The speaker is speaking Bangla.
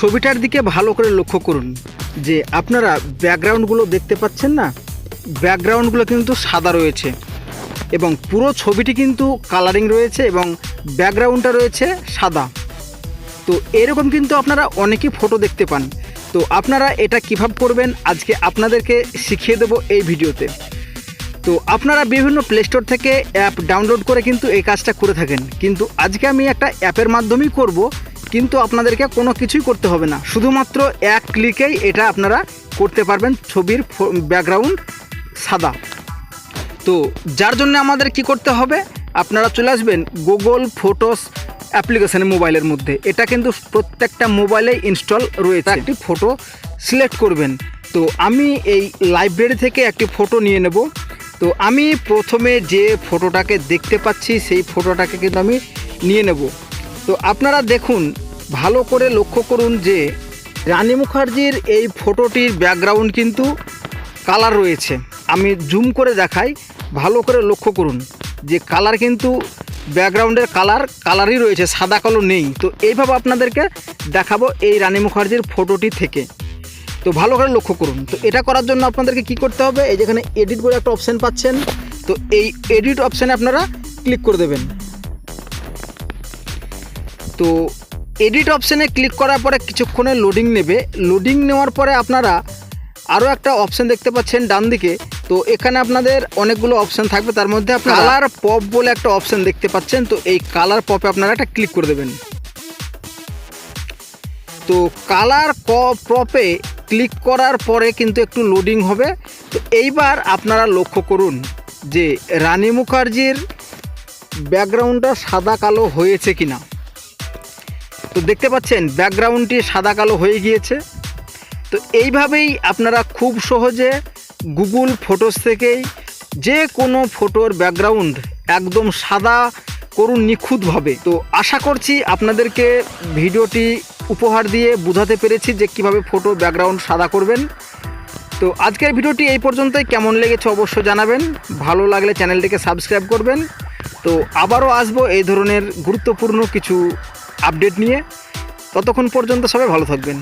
ছবিটার দিকে ভালো করে লক্ষ্য করুন যে আপনারা ব্যাকগ্রাউন্ডগুলো দেখতে পাচ্ছেন না? ব্যাকগ্রাউন্ডগুলো কিন্তু সাদা রয়েছে এবং পুরো ছবিটি কিন্তু কালারিং রয়েছে এবং ব্যাকগ্রাউন্ডটা রয়েছে সাদা। তো এরকম কিন্তু আপনারা অনেকই ফটো দেখতে পান। তো আপনারা এটা কীভাবে করবেন আজকে আপনাদেরকে শিখিয়ে দেবো এই ভিডিওতে। তো আপনারা বিভিন্ন প্লে স্টোর থেকে অ্যাপ ডাউনলোড করে কিন্তু এই কাজটা করে থাকেন। কিন্তু আজকে আমি একটা অ্যাপের মাধ্যমেই করব। কিন্তু আপনাদেরকে কোনো কিছুই করতে হবে না। শুধুমাত্র এক ক্লিকেই এটা আপনারা করতে পারবেন ছবির ব্যাকগ্রাউন্ড সাদা। তো যার জন্য আমাদের কি করতে হবে, আপনারা চলে আসবেন গুগল ফটোস অ্যাপ্লিকেশানে মোবাইলের মধ্যে। এটা কিন্তু প্রত্যেকটা মোবাইলে ইনস্টল রয়েছে। একটি ফটো সিলেক্ট করবেন। তো আমি এই লাইব্রেরি থেকে একটি ফটো নিয়ে নেব। তো আমি প্রথমে যে ফটোটাকে দেখতে পাচ্ছি, সেই ফটোটাকে কিন্তু আমি নিয়ে নেব। তো আপনারা দেখুন, ভালো করে লক্ষ্য করুন যে রানী মুখার্জির এই ফটোটির ব্যাকগ্রাউন্ড কিন্তু কালার রয়েছে। আমি জুম করে দেখাই, ভালো করে লক্ষ্য করুন যে কালার কিন্তু ব্যাকগ্রাউন্ডের কালার কালারই রয়েছে, সাদা কালো নেই। তো এইভাবে আপনাদেরকে দেখাবো এই রানী মুখার্জির ফটোটি থেকে। তো ভালো করে লক্ষ্য করুন। তো এটা করার জন্য আপনাদেরকে কি করতে হবে, এই যেখানে এডিট বলে একটা অপশান পাচ্ছেন, তো এই এডিট অপশানে আপনারা ক্লিক করে দেবেন। তো এডিট অপশানে ক্লিক করার পরে কিছুক্ষণে লোডিং নেবে। লোডিং নেওয়ার পরে আপনারা আরও একটা অপশান দেখতে পাচ্ছেন ডান দিকে। তো এখানে আপনাদের অনেকগুলো অপশান থাকবে। তার মধ্যে আপনারা কালার পপ বলে একটা অপশান দেখতে পাচ্ছেন। তো এই কালার পপে আপনারা একটা ক্লিক করে দেবেন। তো কালার পপে ক্লিক করার পরে কিন্তু একটু লোডিং হবে। তো এইবার আপনারা লক্ষ্য করুন যে রানী মুখার্জির ব্যাকগ্রাউন্ডটা সাদা কালো হয়েছে কিনা। তো দেখতে পাচ্ছেন, ব্যাকগ্রাউন্ডটি সাদা কালো হয়ে গিয়েছে। তো এইভাবেই আপনারা খুব সহজে গুগল ফটোস থেকেই যে কোনো ফটোর ব্যাকগ্রাউন্ড একদম সাদা করুন নিখুঁতভাবে। তো আশা করছি আপনাদেরকে ভিডিওটি উপহার দিয়ে বোঝাতে পেরেছি যে কীভাবে ফটো ব্যাকগ্রাউন্ড সাদা করবেন। তো আজকের ভিডিওটি এই পর্যন্তই। কেমন লেগেছে অবশ্য জানাবেন। ভালো লাগলে চ্যানেলটিকে সাবস্ক্রাইব করবেন। তো আবারও আসব এই ধরনের গুরুত্বপূর্ণ কিছু আপডেট নিয়ে ততক্ষণ পর্যন্ত সবাই ভালো থাকবেন।